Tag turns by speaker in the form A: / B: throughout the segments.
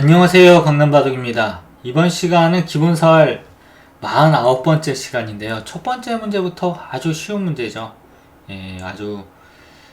A: 안녕하세요 강남바둑입니다. 이번 시간은 기본설 49번째 시간인데요. 첫 번째 문제부터 아주 쉬운 문제죠. 예, 아주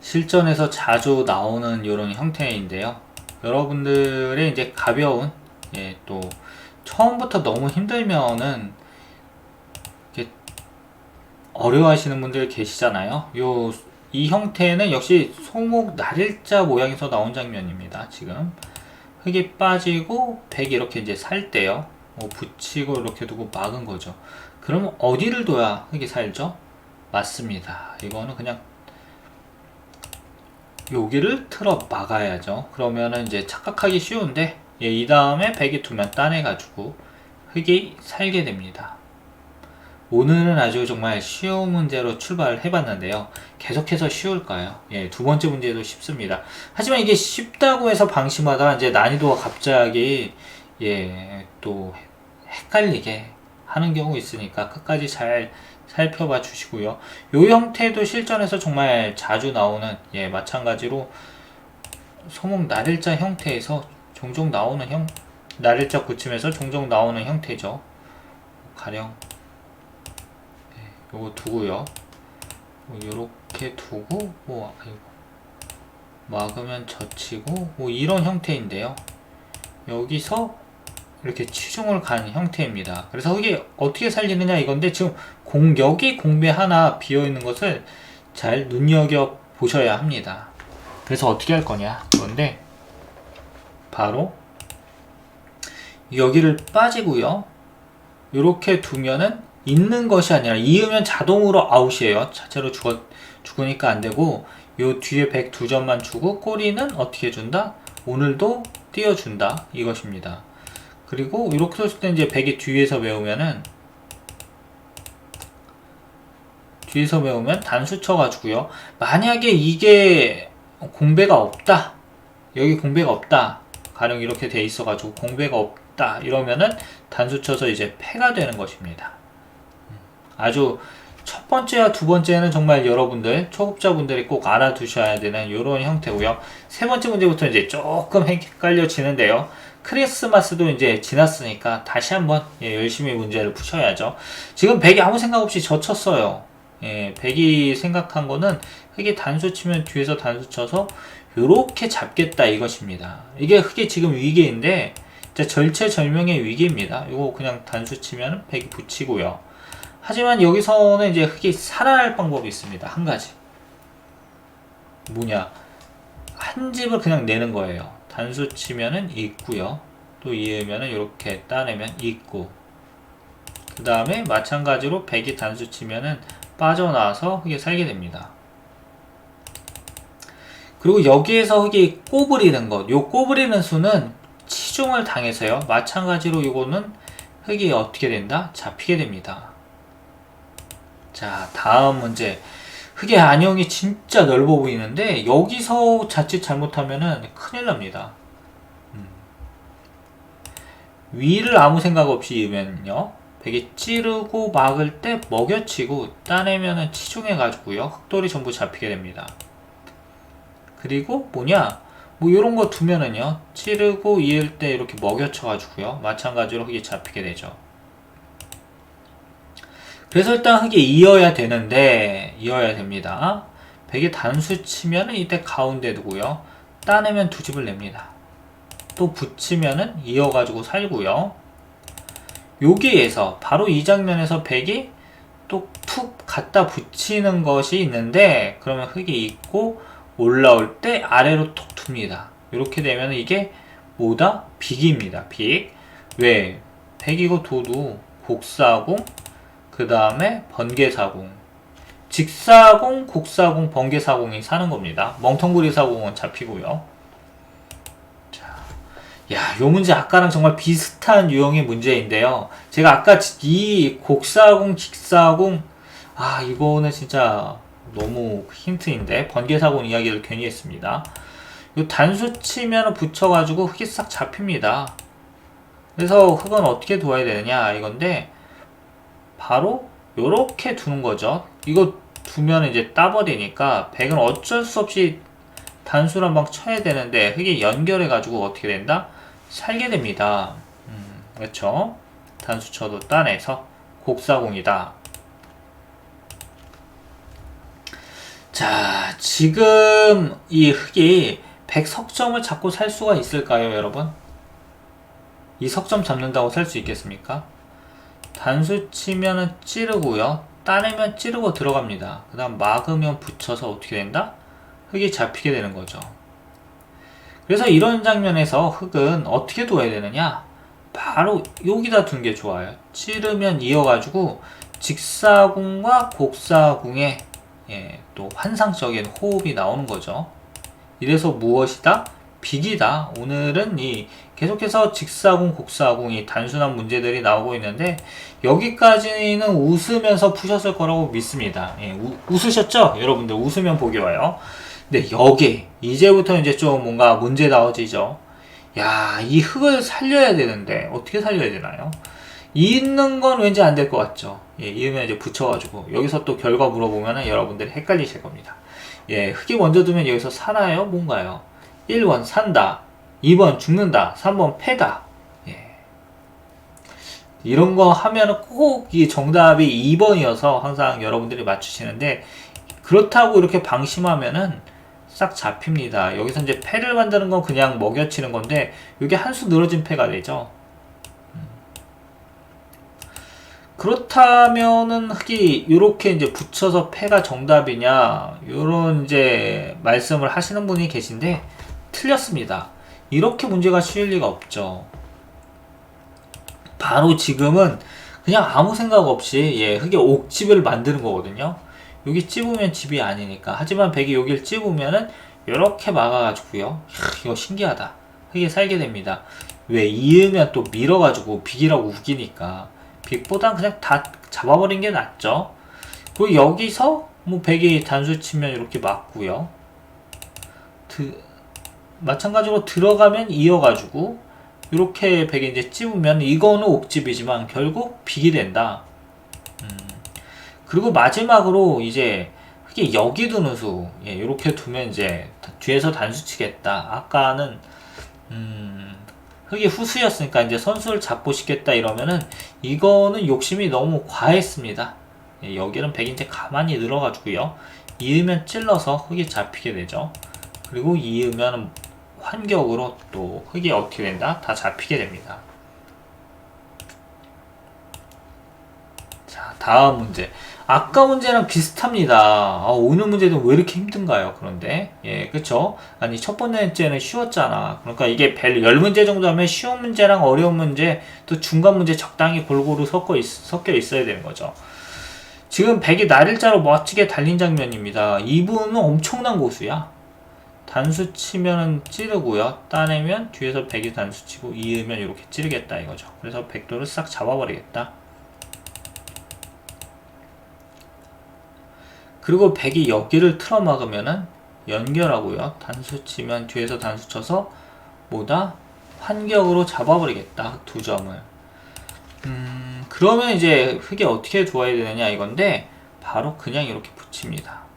A: 실전에서 자주 나오는 이런 형태인데요. 여러분들의 이제 가벼운 예, 또 처음부터 너무 힘들면은 어려워하시는 분들 계시잖아요. 요 이 형태는 역시 소목 날일자 모양에서 나온 장면입니다 지금 흙이 빠지고 백이 이렇게 이제 살 때요. 뭐 붙이고 이렇게 두고 막은 거죠. 그럼 어디를 둬야 흙이 살죠? 맞습니다. 이거는 그냥 여기를 틀어 막아야죠. 그러면은 이제 착각하기 쉬운데 예, 이 다음에 백이 두면 따내가지고 흙이 살게 됩니다. 오늘은 아주 정말 쉬운 문제로 출발을 해봤는데요. 계속해서 쉬울까요? 예, 두 번째 문제도 쉽습니다. 하지만 이게 쉽다고 해서 방심하다 이제 난이도가 갑자기 예, 또 헷갈리게 하는 경우 있으니까 끝까지 잘 살펴봐 주시고요. 요 형태도 실전에서 정말 자주 나오는 예, 마찬가지로 소목 날일자 형태에서 종종 나오는 형 날일자 붙임에서 종종 나오는 형태죠. 가령 요거 두고요. 뭐 요렇게 두고 뭐 아이고 막으면 젖히고 뭐 이런 형태인데요. 여기서 이렇게 치중을 간 형태입니다. 그래서 이게 어떻게 살리느냐 이건데 지금 공격이 공배 하나 비어 있는 것을 잘 눈여겨 보셔야 합니다. 그래서 어떻게 할 거냐 그런데 바로 여기를 빠지고요. 이렇게 두면은 있는 것이 아니라 이으면 자동으로 아웃이에요. 자체로 죽어, 죽으니까 안 되고 요 뒤에 102점만 주고 꼬리는 어떻게 준다? 오늘도 띄워준다. 이것입니다. 그리고 이렇게 썼을 때 이제 100이 뒤에서 외우면은 뒤에서 외우면 단수 쳐가지고요. 만약에 이게 공배가 없다. 여기 공배가 없다. 가령 이렇게 돼 있어가지고 공배가 없다. 이러면은 단수 쳐서 이제 패가 되는 것입니다. 아주 첫 번째와 두 번째는 정말 여러분들 초급자분들이 꼭 알아두셔야 되는 이런 형태고요. 세 번째 문제부터 이제 조금 헷갈려지는데요. 크리스마스도 이제 지났으니까 다시 한번 예, 열심히 문제를 푸셔야죠. 지금 백이 아무 생각 없이 젖혔어요. 예, 백이 생각한 거는 흙이 단수 치면 뒤에서 단수 쳐서 이렇게 잡겠다 이것입니다. 이게 흙이 지금 위기인데 절체절명의 위기입니다. 이거 그냥 단수 치면 백이 붙이고요. 하지만 여기서는 이제 흙이 살아날 방법이 있습니다. 한 가지. 뭐냐. 한 집을 그냥 내는 거예요. 단수 치면은 있고요. 또 이으면은 이렇게 따내면 있고. 그 다음에 마찬가지로 100이 단수 치면은 빠져나와서 흙이 살게 됩니다. 그리고 여기에서 흙이 꼬부리는 것. 요 꼬부리는 수는 치중을 당해서요. 마찬가지로 이거는 흙이 어떻게 된다? 잡히게 됩니다. 자, 다음 문제. 흙의 안형이 진짜 넓어 보이는데 여기서 자칫 잘못하면은 큰일 납니다. 음. 위를 아무 생각 없이 이으면요. 베개 찌르고 막을 때 먹여치고 따내면은 치중해 가지고요. 흙돌이 전부 잡히게 됩니다. 그리고 뭐냐? 뭐 이런 거 두면은요. 찌르고 이을 때 이렇게 먹여쳐 가지고요. 마찬가지로 흙이 잡히게 되죠. 일단 흙이 이어야 되는데 이어야 됩니다. 백이 단수 치면은 이때 가운데 두고요. 따내면 두 집을 냅니다. 또 붙이면은 이어가지고 살고요. 여기에서 바로 이 장면에서 백이 또 툭 갖다 붙이는 것이 있는데 그러면 흙이 있고 올라올 때 아래로 톡 둡니다. 이렇게 되면 이게 뭐다? 빅입니다. 빅. 왜? 백이고 도도 곡사공 그 다음에 번개사공 직사공, 곡사공, 번개사공이 사는 겁니다. 멍텅구리 사공은 잡히고요. 자, 야, 요 문제 아까랑 정말 비슷한 유형의 문제인데요. 제가 아까 이 곡사공, 직사공, 아, 이거는 진짜 너무 힌트인데 번개사공 이야기를 괜히 했습니다. 요 단수 치면 붙여가지고 흙이 싹 잡힙니다. 그래서 흙은 어떻게 두어야 되느냐 이건데 바로 요렇게 두는 거죠. 이거 두면 이제 따버리니까 백은 어쩔 수 없이 단수를 막 쳐야 되는데 흙이 연결해 가지고 어떻게 된다? 살게 됩니다. 음, 그렇죠? 단수 쳐도 따내서 곡사공이다. 자, 지금 이 흙이 100석점을 잡고 살 수가 있을까요, 여러분? 이 석점 잡는다고 살 수 있겠습니까? 단수 치면은 찌르고요. 따내면 찌르고 들어갑니다. 그 다음 막으면 붙여서 어떻게 된다? 흙이 잡히게 되는 거죠. 그래서 이런 장면에서 흙은 어떻게 둬야 되느냐? 바로 여기다 둔 게 좋아요. 찌르면 이어가지고 직사궁과 곡사궁의 예, 또 환상적인 호흡이 나오는 거죠. 이래서 무엇이다? 빅이다. 오늘은 이 계속해서 직사궁, 곡사궁이 단순한 문제들이 나오고 있는데 여기까지는 웃으면서 푸셨을 거라고 믿습니다. 예, 우, 웃으셨죠? 여러분들 웃으면 보기 와요. 근데 여기 이제부터 이제 좀 뭔가 문제 나오지죠. 야, 이 흙을 살려야 되는데 어떻게 살려야 되나요? 있는 건 왠지 안 될 것 같죠. 예, 이으면 이제 붙여가지고 여기서 또 결과 물어보면은 여러분들이 헷갈리실 겁니다. 예, 흙이 먼저 두면 여기서 사나요? 뭔가요? 1번 산다, 2번 죽는다, 3번 패다. 예. 이런 거 하면은 꼭이 정답이 2번이어서 항상 여러분들이 맞추시는데 그렇다고 이렇게 방심하면은 싹 잡힙니다. 여기서 이제 패를 만드는 건 그냥 먹여치는 건데 이게 한 수 늘어진 패가 되죠. 그렇다면은 흙이 이렇게 이제 붙여서 패가 정답이냐 이런 이제 말씀을 하시는 분이 계신데 틀렸습니다. 이렇게 문제가 쉬울 리가 없죠. 바로 지금은 그냥 아무 생각 없이 예, 흙의 옥집을 만드는 거거든요. 여기 찝으면 집이 아니니까. 하지만 백이 여기를 찝으면은 이렇게 막아가지고요. 이거 신기하다. 흙에 살게 됩니다. 왜 이으면 또 밀어가지고 빅이라고 우기니까. 빅보단 그냥 다 잡아버린 게 낫죠. 그리고 여기서 뭐 백이 단수 치면 이렇게 맞고요. 드, 마찬가지로 들어가면 이어가지고 이렇게 백이 이제 찝으면 이거는 옥집이지만 결국 빅이 된다. 음. 그리고 마지막으로 이제 흙이 여기 두는 수 예, 이렇게 두면 이제 뒤에서 단수 치겠다. 아까는 음, 흙이 후수였으니까 이제 선수를 잡고 싶겠다 이러면은 이거는 욕심이 너무 과했습니다. 예, 여기는 백이 이제 가만히 늘어가지고요. 이으면 찔러서 흙이 잡히게 되죠. 그리고 이으면 환격으로 또 흙이 어떻게 된다? 다 잡히게 됩니다. 자, 다음 문제. 아까 문제랑 비슷합니다. 아, 오늘 문제는 왜 이렇게 힘든가요? 그런데 예, 그쵸? 아니 첫 번째는 쉬웠잖아. 그러니까 이게 별 10문제 정도 하면 쉬운 문제랑 어려운 문제 또 중간 문제 적당히 골고루 섞어 있, 섞여 있어야 되는 거죠. 지금 백이 날일자로 멋지게 달린 장면입니다. 이분은 엄청난 고수야. 단수 치면은 찌르고요. 따내면 뒤에서 백이 단수 치고 이으면 이렇게 찌르겠다 이거죠. 그래서 백도를 싹 잡아버리겠다. 그리고 백이 여기를 틀어 막으면은 연결하고요. 단수 치면 뒤에서 단수 쳐서 뭐다? 환격으로 잡아버리겠다. 두 점을. 음, 그러면 이제 흙이 어떻게 두어야 되느냐 이건데 바로 그냥 이렇게 붙입니다.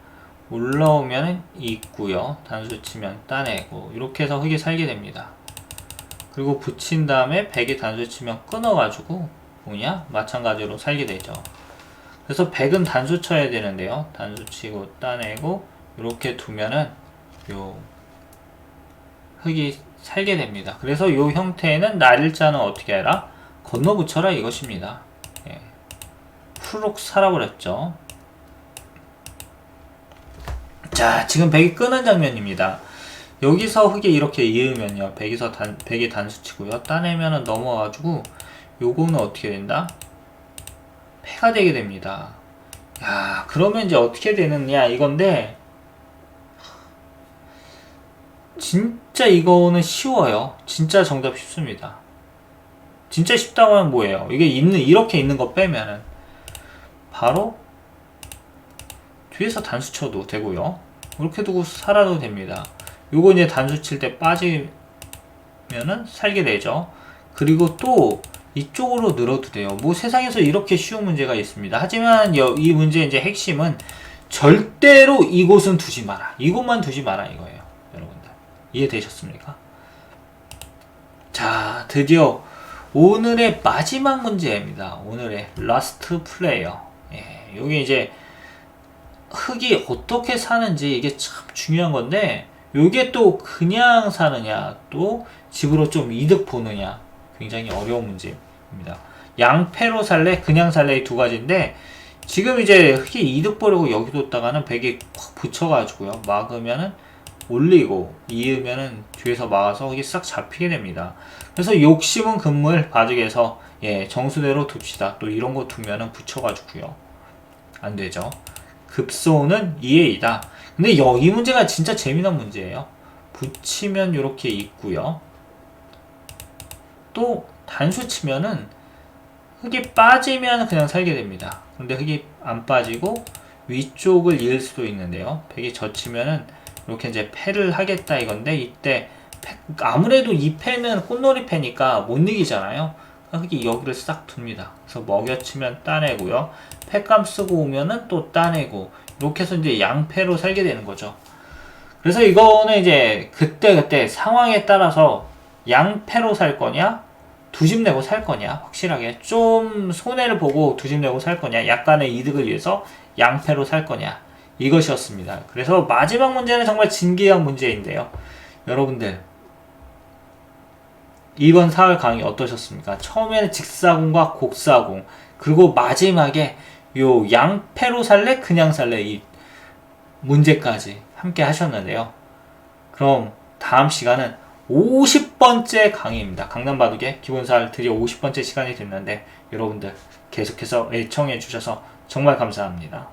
A: 올라오면 있고요. 단수 치면 따내고 이렇게 해서 흙이 살게 됩니다. 그리고 붙인 다음에 백이 단수 치면 끊어가지고 뭐냐? 마찬가지로 살게 되죠. 그래서 100은 단수 쳐야 되는데요. 단수 치고 따내고 이렇게 두면은 요 흙이 살게 됩니다. 그래서 요 형태에는 날일자는 어떻게 해라? 건너 붙여라 이것입니다. 예. 후룩 살아버렸죠. 자, 지금 백이 끄는 장면입니다. 여기서 흙이 이렇게 이으면요. 백이서 단, 백이 단수 치고요. 따내면은 넘어가지고 요거는 어떻게 된다? 패가 되게 됩니다. 야, 그러면 이제 어떻게 되느냐 이건데 진짜 이거는 쉬워요. 진짜 정답 쉽습니다. 진짜 쉽다고 하면 뭐예요? 이게 있는 이렇게 있는 거 빼면은 바로 뒤에서 단수 쳐도 되고요. 이렇게 두고 살아도 됩니다. 요거 이제 단수 칠 때 빠지면은 살게 되죠. 그리고 또 이쪽으로 늘어도 돼요. 뭐 세상에서 이렇게 쉬운 문제가 있습니다. 하지만 이 문제의 이제 핵심은 절대로 이곳은 두지 마라. 이곳만 두지 마라 이거예요. 여러분들. 이해되셨습니까? 자, 드디어 오늘의 마지막 문제입니다. 오늘의 라스트 플레이어. 예, 여기 이제 흙이 어떻게 사는지 이게 참 중요한 건데, 요게 또 그냥 사느냐, 또 집으로 좀 이득 보느냐, 굉장히 어려운 문제입니다. 양패로 살래, 그냥 살래 이 두 가지인데, 지금 이제 흙이 이득 보려고 여기 뒀다가는 벽에 확 붙여가지고요. 막으면은 올리고 이으면은 뒤에서 막아서 흙이 싹 잡히게 됩니다. 그래서 욕심은 금물 바둑에서 예 정수대로 둡시다. 또 이런 거 두면은 붙여가지고요. 안 되죠. 급소는 2A이다. 근데 여, 이 문제가 진짜 재미난 문제예요. 붙이면 이렇게 있고요. 또 단수 치면은 흙이 빠지면 그냥 살게 됩니다. 근데 흙이 안 빠지고 위쪽을 이을 수도 있는데요. 백이 젖히면은 이렇게 이제 패를 하겠다 이건데 이때 패- 아무래도 이 패는 꽃놀이 패니까 못 이기잖아요. 흙이 여기를 싹 둡니다. 그래서 먹여치면 따내고요. 패감 쓰고 오면은 또 따내고 이렇게 해서 이제 양패로 살게 되는 거죠. 그래서 이거는 이제 그때 그때 상황에 따라서 양패로 살 거냐 두집 내고 살 거냐 확실하게 좀 손해를 보고 두 집 내고 살 거냐 약간의 이득을 위해서 양패로 살 거냐 이것이었습니다. 그래서 마지막 문제는 정말 진기한 문제인데요. 여러분들 이번 사흘 강의 어떠셨습니까? 처음에는 직사공과 곡사공 그리고 마지막에 요 양패로 살래 그냥 살래 이 문제까지 함께 하셨는데요. 그럼 다음 시간은 50번째 강의입니다. 강남바둑의 기본사를 드디어 50번째 시간이 됐는데 여러분들 계속해서 애청해 주셔서 정말 감사합니다.